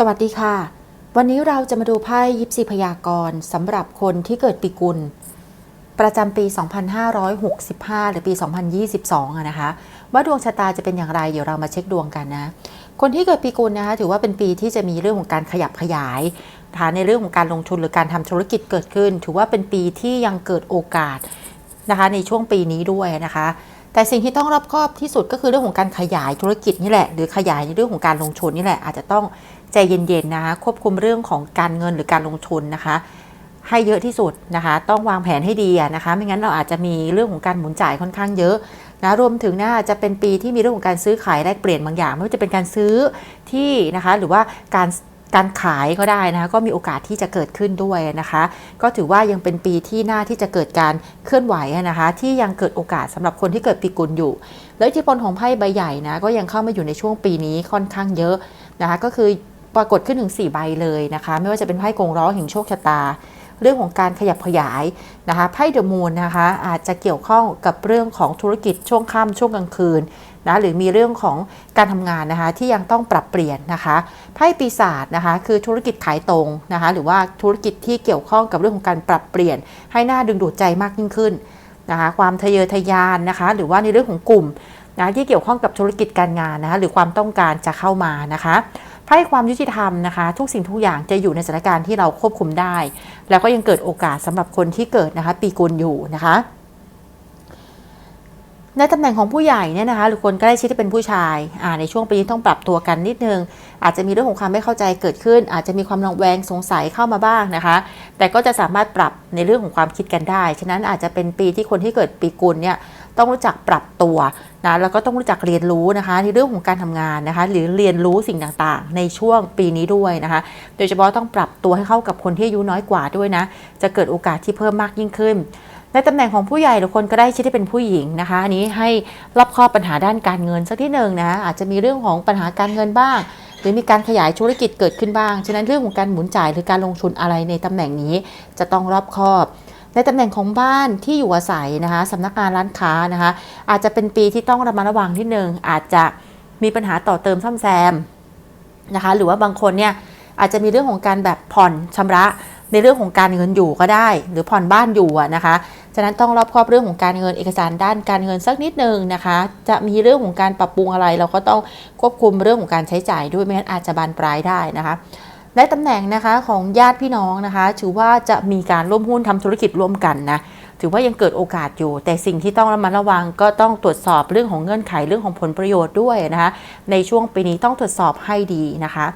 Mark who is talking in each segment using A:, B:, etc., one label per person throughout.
A: สวัสดีค่ะ วันนี้เราจะมาดูไพ่ยิปซีพยากรณ์สำหรับคนที่เกิดปีกุล ประจำปี 2565 หรือปี 2022อะนะคะ ว่าดวงชะตาจะเป็นอย่างไร เดี๋ยวเรามาเช็คดวงกันนะ คนที่เกิดปีกุลนะคะ ถือว่าเป็นปีที่จะมีเรื่องของการขยับขยายฐานในเรื่องของการลงทุนหรือการทำธุรกิจเกิดขึ้น ถือว่าเป็นปีที่ยังเกิดโอกาสนะคะ ในช่วงปีนี้ด้วยนะคะแต่สิ่งที่ต้องรอบคอบที่สุดก็คือเรื่องของการขยายธุรกิจนี่แหละ หรือขยายในเรื่องของการลงทุนนี่แหละอาจจะต้อง ใจเย็นๆนะคะควบคุมเรื่องของการเงินหรือการลงทุนนะคะ ให้เยอะที่สุดนะคะ ต้องวางแผนให้ดีนะคะ ไม่งั้นเราอาจจะมีเรื่องของการหมุนจ่ายค่อนข้างเยอะนะรวมถึงน่าจะเป็นปีที่มีเรื่องของการซื้อขายแลกเปลี่ยนบางอย่าง ไม่ว่าจะเป็นการซื้อที่นะคะหรือว่าการการขายก็ได้นะคะก็มีโอกาสที่จะเกิดขึ้นด้วยนะคะ ก็ถือว่ายังเป็นปีที่น่าที่จะเกิดการเคลื่อนไหวนะคะ ที่ยังเกิดโอกาสสำหรับคนที่เกิดปีกุลอยู่ แล้วอิทธิพลของไพ่ใบใหญ่นะก็ยังเข้ามาอยู่ในช่วงปีนี้ค่อนข้างเยอะนะคะ ก็คือ ปรากฏขึ้นถึง 4 ใบเลยนะคะ ไม่ว่าจะเป็นไพ่กงล้อแห่งโชคชะตา เรื่องของการขยับขยายนะคะไพ่เดอะมูนนะคะอาจจะเกี่ยวข้องกับเรื่องของธุรกิจช่วงค่ำช่วงกลางคืนนะหรือมีเรื่องของการทำงานนะคะที่ยังต้องปรับเปลี่ยนนะคะไพ่ปีศาจนะคะคือธุรกิจขายตรงนะคะหรือว่าธุรกิจที่เกี่ยวข้องกับเรื่องของการปรับเปลี่ยน ให้หน่าดึงดูดใจมากยิ่งขึ้นนะคะความทะเยอทะยานนะคะหรือว่าในเรื่องของกลุ่มนะที่เกี่ยวข้องกับธุรกิจการงานนะคะหรือความต้องการจะเข้ามานะคะ ไพ่ความยุติธรรมนะคะ ทุกสิ่งทุกอย่างจะอยู่ในสถานการณ์ที่เราควบคุมได้ แล้วก็ยังเกิดโอกาสสำหรับคนที่เกิดนะคะ ปีกุลอยู่นะคะในตำแหน่งของผู้ใหญ่เนี่ยนะคะหรือคนใกล้ชิดที่เป็นผู้ชายในช่วงปีนี้ต้องปรับตัวกันนิดนึง อาจจะมีเรื่องของความไม่เข้าใจเกิดขึ้น อาจจะมีความระแวงสงสัยเข้ามาบ้างนะคะ แต่ก็จะสามารถปรับในเรื่องของความคิดกันได้ ฉะนั้นอาจจะเป็นปีที่คนที่เกิดปีกุลเนี่ยต้องรู้จักปรับตัว นะแล้วก็ต้องรู้จักเรียนรู้นะคะในเรื่องของการทำงานนะคะ หรือเรียนรู้สิ่งต่างๆ ในช่วงปีนี้ด้วยนะคะ โดยเฉพาะต้องปรับตัวให้เข้ากับคนที่อายุน้อยกว่าด้วยนะ จะเกิดโอกาสที่เพิ่มมากยิ่งขึ้น ในตำแหน่งของผู้ใหญ่หรือคนก็ได้ชิดที่เป็นผู้หญิงนะคะอันนี้ให้รอบคอบปัญหาด้านการเงินสักที่หนึ่งนะอาจจะมีเรื่องของปัญหาการเงินบ้าง หรือมีการขยายธุรกิจเกิดขึ้นบ้าง ฉะนั้นเรื่องของการหมุนจ่ายหรือการลงทุนอะไรในตำแหน่งนี้ จะต้องรอบคอบ ในตำแหน่งของบ้านที่อยู่อาศัยนะคะสำนักงานร้านค้านะคะ อาจจะเป็นปีที่ต้องระมัดระวังที่หนึ่งอาจจะมีปัญหาต่อเติมซ่อมแซมนะคะ หรือว่าบางคนเนี่ยอาจจะมีเรื่องของการแบบผ่อนชำระในเรื่องของการเงินอยู่ก็ได้ หรือผ่อนบ้านอยู่นะคะ ฉะนั้นต้องรอบครอบเรื่องของการเงินเอกสารด้านการเงินสักนิดนึงนะคะ จะมีเรื่องของการปรับปรุงอะไร เราก็ต้องควบคุมเรื่องของการใช้จ่ายด้วยไม่งั้นอาจจะบานปลายได้นะคะ ในตำแหน่งนะคะของญาติพี่น้องนะคะ ถือว่าจะมีการร่วมหุ้นทำธุรกิจร่วมกันนะถือว่ายังเกิดโอกาสอยู่ แต่สิ่งที่ต้องระมัดระวังก็ต้องตรวจสอบเรื่องของเงื่อนไขเรื่องของผลประโยชน์ด้วยนะคะในช่วงปีนี้ต้องตรวจสอบให้ดีนะคะ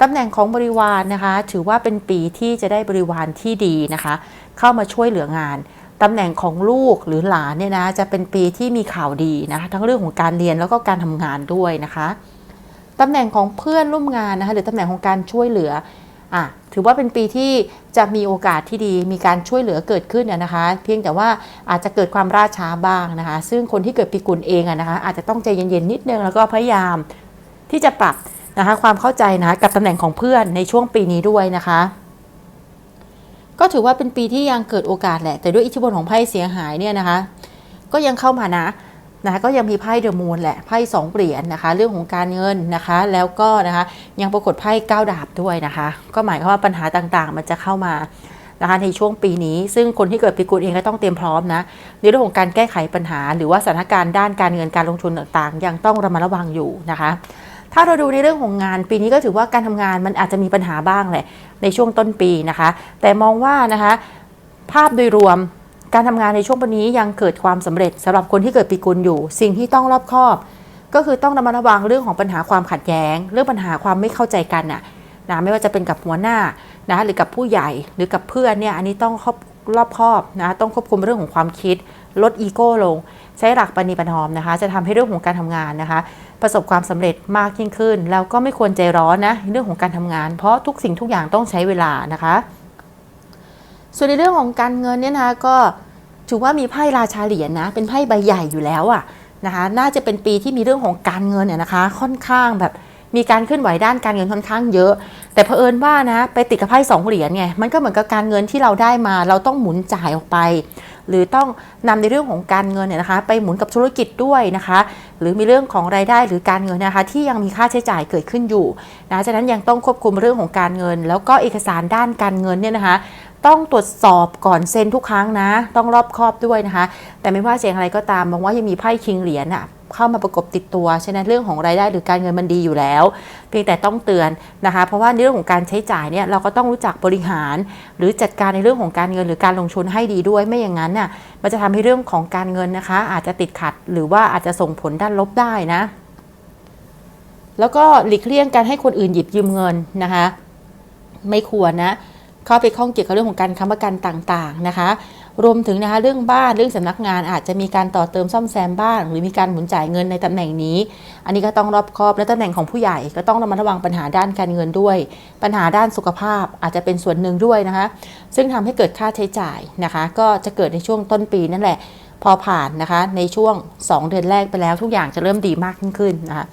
A: ตำแหน่งของบริวารนะคะ ถือว่าเป็นปีที่จะได้บริวารที่ดีนะคะ เข้ามาช่วยเหลืองานตำแหน่งของลูกหรือหลานเนี่ยนะจะเป็นปีที่มีข่าวดีนะคะทั้งเรื่องของการเรียนแล้วก็การทำงานด้วยนะคะ ตำแหน่งของเพื่อนร่วมงานนะคะหรือตำแหน่งของการช่วยเหลืออะถือว่าเป็นปีที่จะมีโอกาสที่ดีมีการช่วยเหลือเกิดขึ้นนะคะ เพียงแต่ว่าอาจจะเกิดความราช้าบ้างนะคะ ซึ่งคนที่เกิดปีกุลเองอะนะคะอาจจะต้องใจเย็นๆนิดนึงแล้วก็พยายามที่จะปรับนะคะความเข้าใจนะกับตำแหน่งของเพื่อนในช่วงปีนี้ด้วยนะคะ ก็ถือว่าเป็นปีที่ยังเกิดโอกาสแหละ แต่ด้วยอิทธิพลของไพ่เสียหายเนี่ยนะคะ ก็ยังเข้ามานะ นะคะก็ยังมีไพ่เดอะมูนแหละไพ่สองเหรียญนะคะ เรื่องของการเงินนะคะ แล้วก็นะคะยังปรากฏไพ่เก้าดาบด้วยนะคะ ก็หมายความว่าปัญหาต่างๆ มันจะเข้ามานะคะในช่วงปีนี้ ซึ่งคนที่เกิดปีกุลเองก็ต้องเตรียมพร้อมนะในเรื่องของการแก้ไขปัญหา หรือว่าสถานการณ์ด้านการเงินการลงทุนต่างๆ ยังต้องระมัดระวังอยู่นะคะถ้าเราดูในเรื่องของงานปีนี้ก็ถือว่าการทำงานมันอาจจะมีปัญหาบ้างแหละในช่วงต้นปีนะคะ แต่มองว่านะคะภาพโดยรวม การทำงานในช่วงปีนี้ยังเกิดความสำเร็จสำหรับคนที่เกิดปีกุลอยู่ สิ่งที่ต้องรอบคอบ ก็คือต้องระมัดระวังเรื่องของปัญหาความขัดแย้ง เรื่องปัญหาความไม่เข้าใจกันน่ะนะไม่ว่าจะเป็นกับหัวหน้านะหรือกับผู้ใหญ่หรือกับเพื่อนเนี่ยอันนี้ต้องครอบรอบคอบนะต้องควบคุมเรื่องของความคิด ลดอีโก้ลง ใช้หลักปณิปนอมนะคะ จะทำให้เรื่องของการทำงานนะคะ ประสบความสำเร็จมากยิ่งขึ้น แล้วก็ไม่ควรใจร้อนนะเรื่องของการทำงาน เพราะทุกสิ่งทุกอย่างต้องใช้เวลานะคะ ส่วนในเรื่องของการเงินเนี่ยนะก็ ถือว่ามีไพ่ราชาเหรียญนะ เป็นไพ่ใบใหญ่อยู่แล้วอะนะคะ น่าจะเป็นปีที่มีเรื่องของการเงินเนี่ยนะคะ ค่อนข้างแบบมีการเคลื่อนไหวด้านการเงินค่อนข้างเยอะ แต่เผอิญว่านะไปติดกับไพ่สองเหรียญไงมันก็เหมือนกับการเงินที่เราได้มา เราต้องหมุนจ่ายออกไป หรือต้องนำในเรื่องของการเงินเนี่ยนะคะ ไปหมุนกับธุรกิจด้วยนะคะ หรือมีเรื่องของรายได้หรือการเงินนะคะ ที่ยังมีค่าใช้จ่ายเกิดขึ้นอยู่นะฉะนั้นยังต้องควบคุมเรื่องของการเงิน แล้วก็เอกสารด้านการเงินเนี่ยนะคะ ต้องตรวจสอบก่อนเซ็นทุกครั้งนะ ต้องรอบคอบด้วยนะคะ แต่ไม่ว่าจะอย่างไรก็ตามมองว่ายังมีไพ่คิงเหรียญอะเข้ามาประกบติดตัว ฉะนั้นเรื่องของรายได้หรือการเงินมันดีอยู่แล้ว เพียงแต่ต้องเตือนนะคะ เพราะว่าในเรื่องของการใช้จ่ายเนี่ยเราก็ต้องรู้จักบริหาร หรือจัดการในเรื่องของการเงินหรือการลงทุนให้ดีด้วย ไม่อย่างนั้นน่ะมันจะทำให้เรื่องของการเงินนะคะ อาจจะติดขัดหรือว่าอาจจะส่งผลด้านลบได้นะ แล้วก็หลีกเลี่ยงการให้คนอื่นหยิบยืมเงินนะคะ ไม่ควรนะ เข้าไปข้องเกี่ยวกับเรื่องของการค้ำประกันต่างๆนะคะรวมถึงนะคะเรื่องบ้านเรื่องสำนักงานอาจจะมีการต่อเติมซ่อมแซมบ้าน หรือมีการหมุนจ่ายเงินในตำแหน่งนี้ อันนี้ก็ต้องรอบคอบและตำแหน่งของผู้ใหญ่ก็ต้องระมัดระวังปัญหาด้านการเงินด้วย ปัญหาด้านสุขภาพอาจจะเป็นส่วนหนึ่งด้วยนะคะ ซึ่งทำให้เกิดค่าใช้จ่ายนะคะ ก็จะเกิดในช่วงต้นปีนั่นแหละ พอผ่านนะคะ ในช่วง 2 เดือนแรกไปแล้วทุกอย่างจะเริ่มดีมากขึ้นนะคะ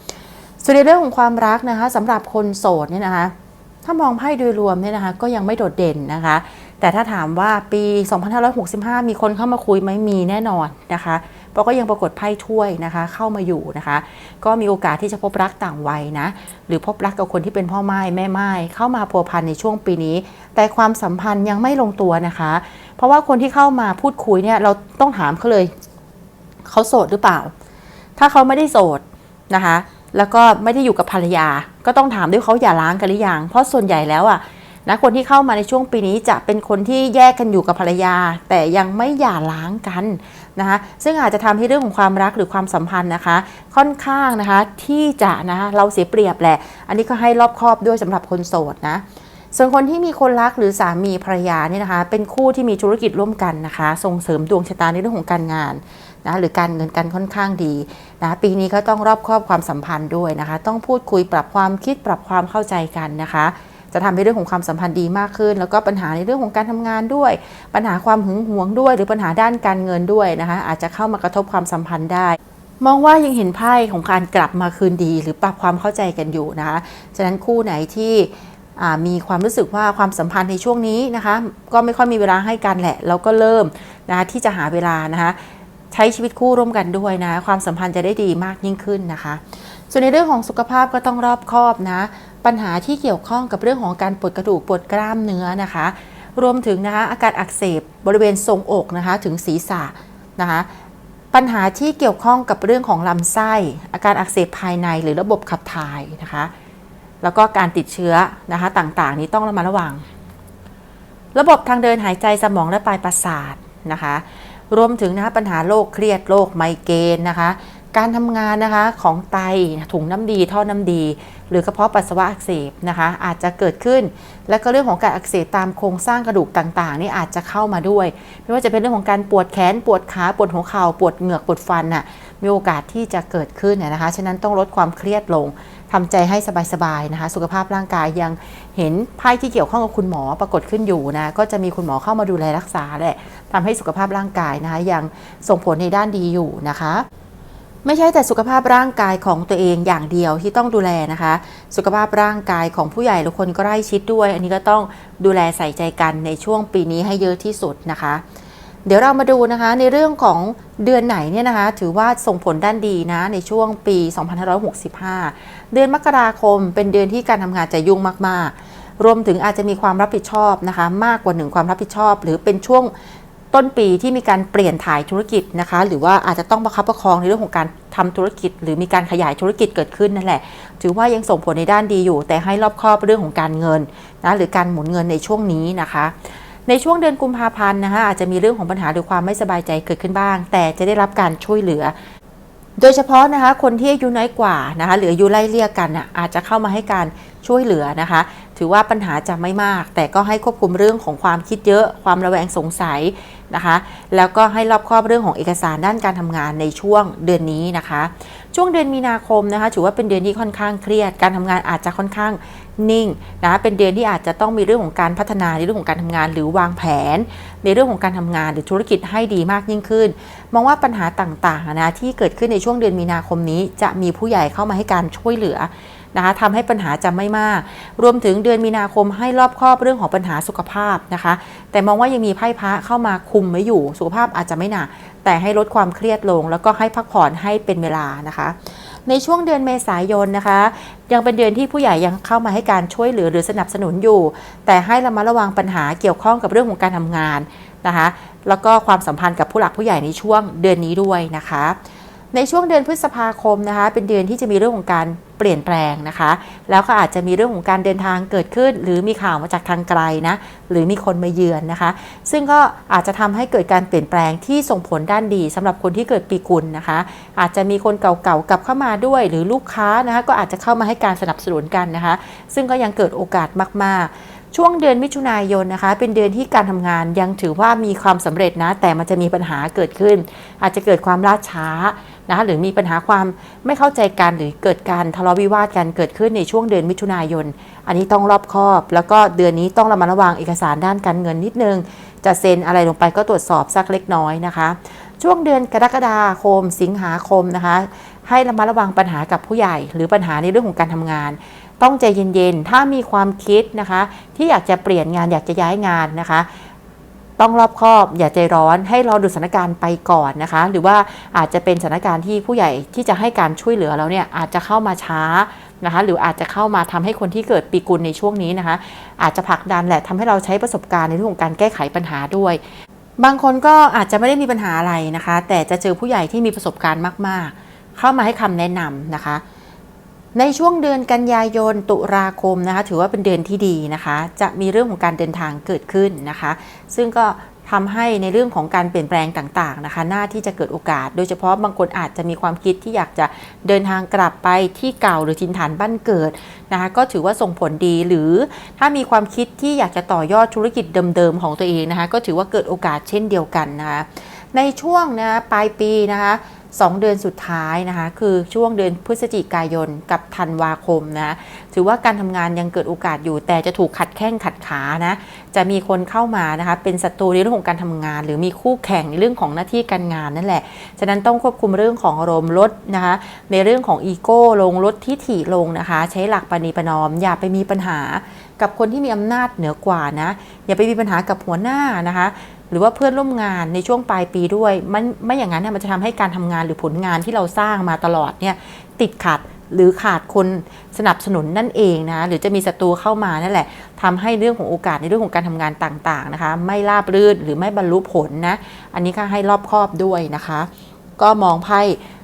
A: ส่วนในเรื่องของความรักนะคะสำหรับคนโสดเนี่ยนะคะ ถ้ามองไพ่โดยรวมเนี่ยนะคะก็ยังไม่โดดเด่นนะคะ แต่ถ้าถามว่าปี 2565 มีคนเข้ามาคุยไหมมีแน่นอนนะคะเพราะก็ยังปรากฏไพ่ถ้วยนะคะ เข้ามาอยู่นะคะ ก็มีโอกาสที่จะพบรักต่างวัยนะ หรือพบรักกับคนที่เป็นพ่อไม้แม่ไม้เข้ามาพัวพันในช่วงปีนี้ แต่ความสัมพันธ์ยังไม่ลงตัวนะคะ เพราะว่าคนที่เข้ามาพูดคุยเนี่ยเราต้องถามเขาเลย เขาโสดหรือเปล่า ถ้าเขาไม่ได้โสดนะคะ แล้วก็ไม่ได้อยู่กับภรรยา ก็ต้องถามด้วยเขาอย่าล้างกันหรือยังเพราะส่วนใหญ่แล้วอะนะคนที่เข้ามาในช่วงปีนี้จะเป็นคนที่แยกกันอยู่กับภรรยา แต่ยังไม่หย่าร้างกันนะคะซึ่งอาจจะทำให้เรื่องของความรักหรือความสัมพันธ์นะคะ ค่อนข้างนะคะที่จะนะคะเราเสียเปรียบแหละ อันนี้ก็ให้รอบครอบด้วยสำหรับคนโสดนะ ส่วนคนที่มีคนรักหรือสามีภรรยาเนี่ยนะคะ เป็นคู่ที่มีธุรกิจร่วมกันนะคะ ส่งเสริมดวงชะตาในเรื่องของการงานนะหรือการเงินกันค่อนข้างดีนะปีนี้ก็ต้องรอบครอบความสัมพันธ์ด้วยนะคะ ต้องพูดคุยปรับความคิดปรับความเข้าใจกันนะคะ จะทำให้เรื่องของความสัมพันธ์ดีมากขึ้น แล้วก็ปัญหาในเรื่องของการทำงานด้วย ปัญหาความหึงหวงด้วย หรือปัญหาด้านการเงินด้วยนะคะ อาจจะเข้ามากระทบความสัมพันธ์ได้มองว่ายังเห็นไพ่ของการกลับมาคืนดี หรือปรับความเข้าใจกันอยู่นะคะ ฉะนั้นคู่ไหนที่ มีความรู้สึกว่าความสัมพันธ์ในช่วงนี้นะคะก็ไม่ค่อยมีเวลาให้กันแหละ แล้วก็เริ่มนะคะที่จะหาเวลานะคะใช้ชีวิตคู่ร่วมกันด้วยนะ ความสัมพันธ์จะได้ดีมากยิ่งขึ้นนะคะ ส่วนในเรื่องของสุขภาพก็ต้องรอบคอบนะ ปัญหาที่เกี่ยวข้องกับเรื่องของการปวดกระดูกปวดกล้ามเนื้อนะคะ รวมถึงนะคะอาการอักเสบบริเวณทรงอกนะคะถึงศีรษะนะคะปัญหาที่เกี่ยวข้องกับเรื่องของลำไส้ อาการอักเสบภายในหรือระบบขับถ่ายนะคะ แล้วก็การติดเชื้อนะคะต่างๆ นี้ต้องระมัดระวัง ระบบทางเดินหายใจสมองและปลายประสาทนะคะรวมถึงนะคะปัญหาโรคเครียดโรคไมเกรนนะคะ การทำงานนะคะของไตถุงน้ำดีท่อน้ำดี หรือกระเพาะปัสสาวะอักเสบนะคะอาจจะเกิดขึ้น และก็เรื่องของการอักเสบตามโครงสร้างกระดูกต่างๆ นี่อาจจะเข้ามาด้วย ไม่ว่าจะเป็นเรื่องของการปวดแขนปวดขาปวดหัวเข่าปวดเหงือกปวดฟันน่ะมีโอกาสที่จะเกิดขึ้นนนะคะฉะนั้นต้องลดความเครียดลง ทำใจให้สบายๆนะคะ สุขภาพร่างกายยังเห็นไพ่ที่เกี่ยวข้องกับคุณหมอปรากฏขึ้นอยู่นะ ก็จะมีคุณหมอเข้ามาดูแลรักษาแหละทำให้สุขภาพร่างกายนะคะ ยังส่งผลในด้านดีอยู่นะคะไม่ใช่แต่สุขภาพร่างกายของตัวเองอย่างเดียวที่ต้องดูแลนะคะ สุขภาพร่างกายของผู้ใหญ่หรือคนใกล้ชิดด้วย อันนี้ก็ต้องดูแลใส่ใจกันในช่วงปีนี้ให้เยอะที่สุดนะคะ เดี๋ยวเรามาดูนะคะในเรื่องของเดือนไหนเนี่ยนะคะ ถือว่าส่งผลด้านดีนะในช่วงปี 2565 เดือนมกราคมเป็นเดือนที่การทำงานจะยุ่งมากๆ รวมถึงอาจจะมีความรับผิดชอบนะคะ มากกว่าหนึ่งความรับผิดชอบ หรือเป็นช่วงต้นปีที่มีการเปลี่ยนถ่ายธุรกิจนะคะ หรือว่าอาจจะต้องประคับประคองในเรื่องของการทำธุรกิจ หรือมีการขยายธุรกิจเกิดขึ้นนั่นแหละ ถือว่ายังส่งผลในด้านดีอยู่ แต่ให้รอบคอบเรื่องของการเงินนะหรือการหมุนเงินในช่วงนี้นะคะ ในช่วงเดือนกุมภาพันธ์นะคะอาจจะมีเรื่องของปัญหาหรือความไม่สบายใจเกิดขึ้นบ้าง แต่จะได้รับการช่วยเหลือ โดยเฉพาะนะคะคนที่อายุน้อยกว่านะคะหรืออายุไล่เลี่ยกันน่ะอาจจะเข้ามาให้การช่วยเหลือนะคะ ถือว่าปัญหาจะไม่มาก แต่ก็ให้ควบคุมเรื่องของความคิดเยอะ ความระแวงสงสัยนะคะ แล้วก็ให้รอบคอบเรื่องของเอกสารด้านการทำงานในช่วงเดือนนี้นะคะ ช่วงเดือนมีนาคมนะคะถือว่าเป็นเดือนที่ค่อนข้างเครียด การทำงานอาจจะค่อนข้างนิ่งนะเป็นเดือนที่อาจจะต้องมีเรื่องของการพัฒนาในเรื่องของการทำงาน หรือวางแผน ในเรื่องของการทำงานหรือธุรกิจให้ดีมากยิ่งขึ้น มองว่าปัญหาต่างๆนะที่เกิดขึ้นในช่วงเดือนมีนาคมนี้ จะมีผู้ใหญ่เข้ามาให้การช่วยเหลือ นะคะทำให้ปัญหาจะไม่มาก รวมถึงเดือนมีนาคมให้รอบครอบเรื่องของปัญหาสุขภาพนะคะ แต่มองว่ายังมีไพ่พระเข้ามาคุมไว้อยู่ สุขภาพอาจจะไม่หนัก แต่ให้ลดความเครียดลง แล้วก็ให้พักผ่อนให้เป็นเวลานะคะในช่วงเดือนเมษายนนะคะ ยังเป็นเดือนที่ผู้ใหญ่ยังเข้ามาให้การช่วยเหลือหรือสนับสนุนอยู่ แต่ให้ระมัดระวังปัญหาเกี่ยวข้องกับเรื่องของการทำงานนะคะ แล้วก็ความสัมพันธ์กับผู้หลักผู้ใหญ่ในช่วงเดือนนี้ด้วยนะคะ ในช่วงเดือนพฤษภาคมนะคะ เป็นเดือนที่จะมีเรื่องของการเปลี่ยนแปลงนะคะ แล้วก็อาจจะมีเรื่องของการเดินทางเกิดขึ้น หรือมีข่าวมาจากทางไกลนะหรือมีคนมาเยือนนะคะ ซึ่งก็อาจจะทำให้เกิดการเปลี่ยนแปลงที่ส่งผลด้านดีสำหรับคนที่เกิดปีกุลนะคะ อาจจะมีคนเก่าๆกลับเข้ามาด้วย หรือลูกค้านะคะก็อาจจะเข้ามาให้การสนับสนุนกันนะคะ ซึ่งก็ยังเกิดโอกาสมาก ๆช่วงเดือนมิถุนายนนะคะ เป็นเดือนที่การทำงานยังถือว่ามีความสำเร็จนะ แต่มันจะมีปัญหาเกิดขึ้น อาจจะเกิดความล่าช้า นะคะหรือมีปัญหาความไม่เข้าใจกันหรือเกิดการทะเลาะวิวาทกันเกิดขึ้นในช่วงเดือนมิถุนายน อันนี้ต้องรอบคอบ แล้วก็เดือนนี้ต้องระมัดระวังเอกสารด้านการเงินนิดนึง จะเซ็นอะไรลงไปก็ตรวจสอบสักเล็กน้อยนะคะ ช่วงเดือนกรกฎาคม สิงหาคมนะคะ ให้ระมัดระวังปัญหากับผู้ใหญ่ หรือปัญหาในเรื่องของการทำงานต้องใจเย็นๆ ถ้ามีความคิดนะคะ ที่อยากจะเปลี่ยนงานอยากจะย้ายงานนะคะ ต้องรอบคอบ อย่าใจร้อนให้รอดูสถานการณ์ไปก่อนนะคะ หรือว่าอาจจะเป็นสถานการณ์ที่ผู้ใหญ่ที่จะให้การช่วยเหลือเราเนี่ยอาจจะเข้ามาช้านะคะหรืออาจจะเข้ามาทำให้คนที่เกิดปีกุลในช่วงนี้นะคะ อาจจะผลักดันแหละทำให้เราใช้ประสบการณ์ในเรื่องของการแก้ไขปัญหาด้วย บางคนก็อาจจะไม่ได้มีปัญหาอะไรนะคะ แต่จะเจอผู้ใหญ่ที่มีประสบการณ์มาก ๆ เข้ามาให้คำแนะนำนะคะ ในช่วงเดือนกันยายนตุลาคมนะคะถือว่าเป็นเดือนที่ดีนะคะ จะมีเรื่องของการเดินทางเกิดขึ้นนะคะ ซึ่งก็ทำให้ในเรื่องของการเปลี่ยนแปลงต่างๆนะคะ หน้าที่จะเกิดโอกาส โดยเฉพาะบางคนอาจจะมีความคิดที่อยากจะเดินทางกลับไปที่เก่าหรือถิ่นฐานบ้านเกิดนะคะ ก็ถือว่าส่งผลดีหรือถ้ามีความคิดที่อยากจะต่อยอดธุรกิจเดิมๆของตัวเองนะคะ ก็ถือว่าเกิดโอกาสเช่นเดียวกันนะคะในช่วงนะปลายปีนะคะ สองเดือนสุดท้ายนะคะ คือช่วงเดือนพฤศจิกายนกับธันวาคมนะ ถือว่าการทำงานยังเกิดโอกาสอยู่ แต่จะถูกขัดแข้งขัดขานะ จะมีคนเข้ามานะคะ เป็นศัตรูในเรื่องของการทำงาน หรือมีคู่แข่งในเรื่องของหน้าที่การงานนั่นแหละ ฉะนั้นต้องควบคุมเรื่องของอารมณ์ลดนะคะ ในเรื่องของอีโก้ลงลดทิฐิลงนะคะ ใช้หลักปณีประนอม อย่าไปมีปัญหากับคนที่มีอำนาจเหนือกว่านะ อย่าไปมีปัญหากับหัวหน้านะคะ หรือว่าเพื่อนร่วมงานในช่วงปลายปีด้วย มันไม่อย่างนั้นเนี่ยมันจะทำให้การทำงานหรือผลงานที่เราสร้างมาตลอดเนี่ยติดขัดหรือขาดคนสนับสนุนนั่นเองนะหรือจะมีศัตรูเข้ามานั่นแหละทำให้เรื่องของโอกาสในเรื่องของการทำงานต่างๆนะคะ ไม่ราบรื่นหรือไม่บรรลุผลนะ อันนี้ก็ให้รอบคอบด้วยนะคะ ก็มองไพ่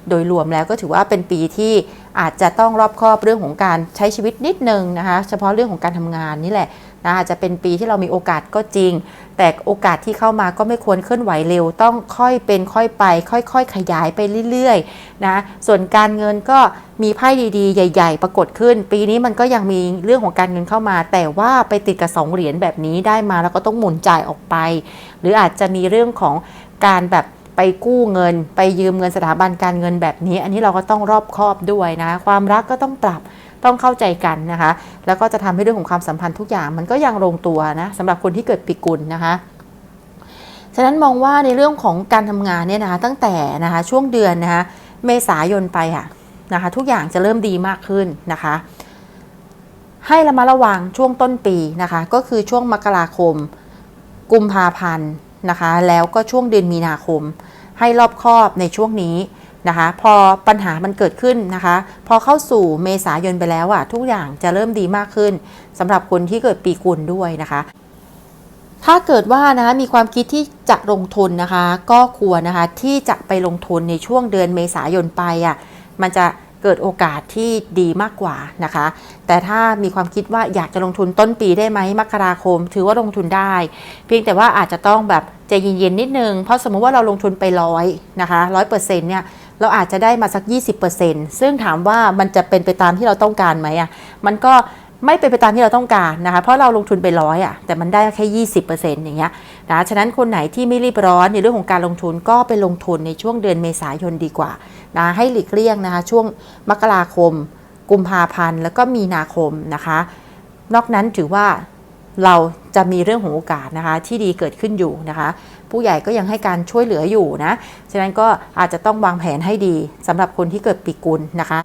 A: โดยรวมแล้วก็ถือว่าเป็นปีที่อาจจะต้องรอบคอบเรื่องของการใช้ชีวิตนิดนึงนะคะ เฉพาะเรื่องของการทำงานนี่แหละ นะอาจจะเป็นปีที่เรามีโอกาสก็จริง แต่โอกาสที่เข้ามาก็ไม่ควรเคลื่อนไหวเร็ว ต้องค่อยเป็นค่อยไป ค่อย ๆ ขยายไปเรื่อยๆนะส่วนการเงินก็มีไพ่ดีๆ ใหญ่ ๆ ปรากฏขึ้น ปีนี้มันก็ยังมีเรื่องของการเงินเข้ามา แต่ว่าไปติดกับสองเหรียญแบบนี้ได้มาแล้วก็ต้องหมุนจ่ายออกไป หรืออาจจะมีเรื่องของการแบบไปกู้เงิน ไปยืมเงินสถาบันการเงินแบบนี้ อันนี้เราก็ต้องรอบคอบด้วยนะ ความรักก็ต้องปรับ ต้องเข้าใจกันนะคะ แล้วก็จะทำให้เรื่องของความสัมพันธ์ทุกอย่างมันก็ยังลงตัวนะสำหรับคนที่เกิดปีกุลนะคะฉะนั้นมองว่าในเรื่องของการทำงานเนี่ยนะคะตั้งแต่นะคะช่วงเดือนนะคะเมษายนไปอะนะคะทุกอย่างจะเริ่มดีมากขึ้นนะคะ ให้ระมัดระวังช่วงต้นปีนะคะ ก็คือช่วงมกราคม กุมภาพันธ์นะคะ แล้วก็ช่วงเดือนมีนาคม ให้รอบคอบในช่วงนี้ นะคะ พอปัญหามันเกิดขึ้นนะคะ พอเข้าสู่เมษายนไปแล้วอะทุกอย่างจะเริ่มดีมากขึ้นสำหรับคนที่เกิดปีกุลด้วยนะคะถ้าเกิดว่านะคะมีความคิดที่จะลงทุนนะคะ ก็ควรนะคะที่จะไปลงทุนในช่วงเดือนเมษายนไปอะ่ะมันจะเกิดโอกาสที่ดีมากกว่านะคะ แต่ถ้ามีความคิดว่าอยากจะลงทุนต้นปีได้ไหมมกราคม ถือว่าลงทุนได้ เพียงแต่ว่าอาจจะต้องแบบใจเย็นๆนิดนึง เพราะสมมุติว่าเราลงทุนไปร้อยนะคะร้อยเปอร์เซ็นต์เนี่ย เราอาจจะได้มาสัก 20%ซึ่งถามว่ามันจะเป็นไปตามที่เราต้องการไหมอะมันก็ไม่เป็นไปตามที่เราต้องการนะคะเพราะเราลงทุนไปร้อยอะแต่มันได้แค่ 20%อย่างเงี้ยนะฉะนั้นคนไหนที่ไม่รีบร้อนในเรื่องของการลงทุนก็ไปลงทุนในช่วงเดือนเมษายนดีกว่านะให้หลีกเลี่ยงนะคะช่วงมกราคม กุมภาพันธ์แล้วก็มีนาคมนะคะ นอกนั้นถือว่าเรา จะมีเรื่องของโอกาสนะคะที่ดีเกิดขึ้นอยู่นะคะ ผู้ใหญ่ก็ยังให้การช่วยเหลืออยู่นะ ฉะนั้นก็อาจจะต้องวางแผนให้ดีสำหรับคนที่เกิดปีกุลนะคะ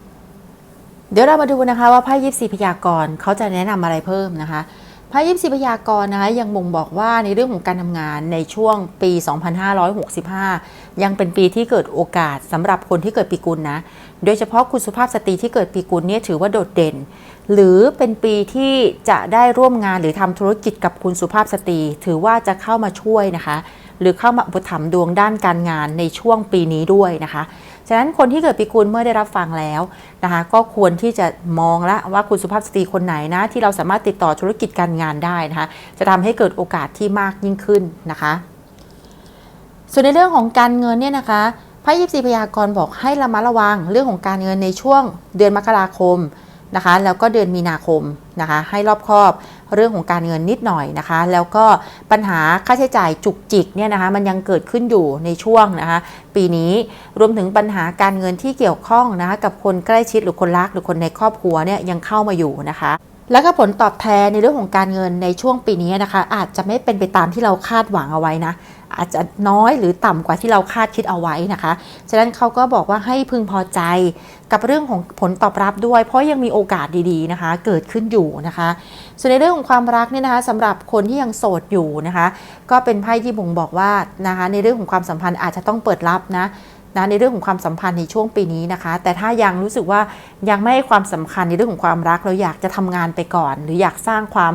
A: เดี๋ยวเรามาดูนะคะว่าไพ่ยิปซีพยากรณ์เขาจะแนะนำอะไรเพิ่มนะคะไพ่ยิปซีพยากรณ์นะคะยังบ่งบอกว่าในเรื่องของการทำงานในช่วงปี 2565 ยังเป็นปีที่เกิดโอกาสสำหรับคนที่เกิดปีกุลนะโดยเฉพาะคุณสุภาพสตรีที่เกิดปีกุลเนี่ยถือว่าโดดเด่น หรือเป็นปีที่จะได้ร่วมงานหรือทำธุรกิจกับคุณสุภาพสตรี ถือว่าจะเข้ามาช่วยนะคะ หรือเข้ามาอุปถัมภ์ดวงด้านการงานในช่วงปีนี้ด้วยนะคะ ฉะนั้นคนที่เกิดปีกุลเมื่อได้รับฟังแล้วนะคะ ก็ควรที่จะมองละว่าคุณสุภาพสตรีคนไหนนะ ที่เราสามารถติดต่อธุรกิจการงานได้นะคะ จะทำให้เกิดโอกาสที่มากยิ่งขึ้นนะคะ ส่วนในเรื่องของการเงินเนี่ยนะคะไพ่ยิปซีพยากรณ์บอกให้ระมัดระวังเรื่องของการเงินในช่วงเดือนมกราคม นะคะแล้วก็เดือนมีนาคมนะคะให้รอบคอบเรื่องของการเงินนิดหน่อยนะคะ แล้วก็ปัญหาค่าใช้จ่ายจุกจิกเนี่ยนะคะมันยังเกิดขึ้นอยู่ในช่วงนะคะปีนี้รวมถึงปัญหาการเงินที่เกี่ยวข้องนะคะกับคนใกล้ชิดหรือคนรักหรือคนในครอบครัวเนี่ยยังเข้ามาอยู่นะคะ แล้วก็ผลตอบแทนในเรื่องของการเงินในช่วงปีนี้นะคะ อาจจะไม่เป็นไปตามที่เราคาดหวังเอาไว้นะอาจจะน้อยหรือต่ำกว่าที่เราคาดคิดเอาไว้นะคะ ฉะนั้นเขาก็บอกว่าให้พึงพอใจกับเรื่องของผลตอบรับด้วย เพราะยังมีโอกาสดีๆนะคะ เกิดขึ้นอยู่นะคะ ส่วนในเรื่องของความรักเนี่ยนะคะสำหรับคนที่ยังโสดอยู่นะคะ ก็เป็นไพ่ที่บ่งบอกว่านะคะในเรื่องของความสัมพันธ์อาจจะต้องเปิดรับนะ นะในเรื่องของความสัมพันธ์ในช่วงปีนี้นะคะ แต่ถ้ายังรู้สึกว่ายังไม่ให้ความสำคัญในเรื่องของความรักเราอยากจะทำงานไปก่อน หรืออยากสร้างความ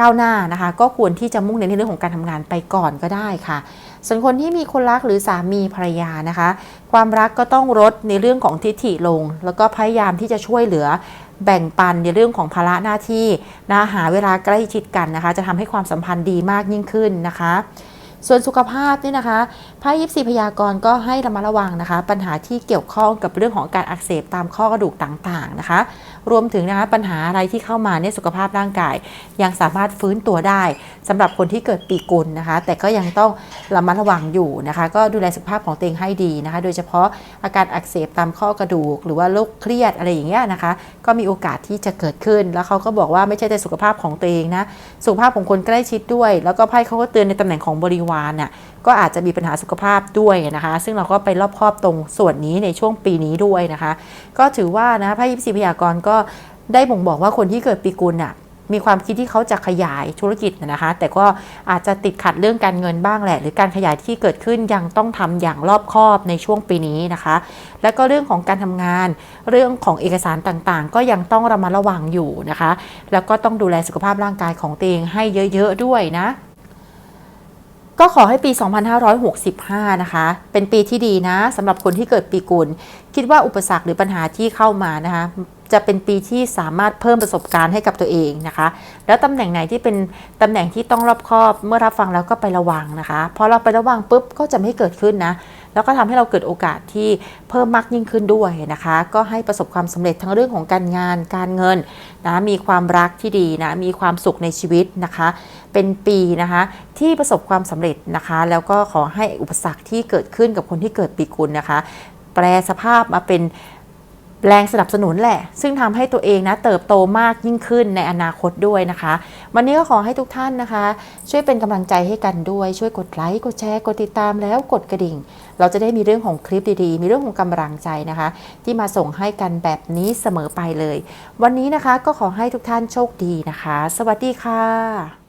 A: ก้าวหน้านะคะ ก็ควรที่จะมุ่งเน้นในเรื่องของการทำงานไปก่อนก็ได้ค่ะ ส่วนคนที่มีคนรักหรือสามีภรรยานะคะ ความรักก็ต้องลดในเรื่องของทิฐิลง แล้วก็พยายามที่จะช่วยเหลือแบ่งปันในเรื่องของภาระหน้าที่นะหาเวลาใกล้ชิดกันนะคะ จะทำให้ความสัมพันธ์ดีมากยิ่งขึ้นนะคะ ส่วนสุขภาพนี่นะคะไพ่ยิปซีพยากรณ์ก็ให้ระมัดระวังนะคะ ปัญหาที่เกี่ยวข้องกับเรื่องของการอักเสบตามข้อกระดูกต่างๆนะคะรวมถึงนะคะปัญหาอะไรที่เข้ามาในสุขภาพร่างกาย ยังสามารถฟื้นตัวได้สำหรับคนที่เกิดปีกุลนะคะ แต่ก็ยังต้องระมัดระวังอยู่นะคะ ก็ดูแลสุขภาพของตัวเองให้ดีนะคะ โดยเฉพาะอาการอักเสบตามข้อกระดูก หรือว่าโรคเครียดอะไรอย่างเงี้ยนะคะ ก็มีโอกาสที่จะเกิดขึ้น แล้วเขาก็บอกว่าไม่ใช่แต่สุขภาพของตัวเองนะสุขภาพของคนใกล้ชิดด้วย แล้วก็ไพ่เขาก็เตือนในตำแหน่งของบริวารน่ะก็อาจจะมีปัญหาสุขภาพด้วยนะคะ ซึ่งเราก็ไปรอบครอบตรงส่วนนี้ในช่วงปีนี้ด้วยนะคะ ก็ถือว่านะไพ่ยิปซีพยากรณ์ก็ได้บ่งบอกว่าคนที่เกิดปีกุลน่ะมีความคิดที่เขาจะขยายธุรกิจนะคะ แต่ก็อาจจะติดขัดเรื่องการเงินบ้างแหละ หรือการขยายที่เกิดขึ้นยังต้องทำอย่างรอบคอบในช่วงปีนี้นะคะ แล้วก็เรื่องของการทำงานเรื่องของเอกสารต่างๆ ก็ยังต้องระมัดระวังอยู่นะคะ แล้วก็ต้องดูแลสุขภาพร่างกายของตัวเองให้เยอะ ๆ ด้วยนะ ก็ขอให้ปี 2565 นะคะ เป็นปีที่ดีนะสำหรับคนที่เกิดปีกุล คิดว่าอุปสรรคหรือปัญหาที่เข้ามานะคะ จะเป็นปีที่สามารถเพิ่มประสบการณ์ให้กับตัวเองนะคะ แล้วตำแหน่งไหนที่เป็นตำแหน่งที่ต้องรอบคอบ เมื่อรับฟังแล้วก็ไประวังนะคะ พอเราไประวังปุ๊บก็จะไม่เกิดขึ้นนะ แล้วก็ทำให้เราเกิดโอกาสที่เพิ่มมากยิ่งขึ้นด้วยนะคะ ก็ให้ประสบความสำเร็จทั้งเรื่องของการงานการเงินนะมีความรักที่ดีนะมีความสุขในชีวิตนะคะ เป็นปีนะคะที่ประสบความสำเร็จนะคะ แล้วก็ขอให้อุปสรรคที่เกิดขึ้นกับคนที่เกิดปีกุลนะคะ แปลสภาพมาเป็น แรงสนับสนุนแหละ ซึ่งทำให้ตัวเองนะเติบโตมากยิ่งขึ้นในอนาคตด้วยนะคะ วันนี้ก็ขอให้ทุกท่านนะคะ ช่วยเป็นกำลังใจให้กันด้วย ช่วยกดไลค์ กดแชร์ กดติดตามแล้วกดกระดิ่ง เราจะได้มีเรื่องของคลิปดีๆ มีเรื่องของกำลังใจนะคะ ที่มาส่งให้กันแบบนี้เสมอไปเลย วันนี้นะคะก็ขอให้ทุกท่านโชคดีนะคะ สวัสดีค่ะ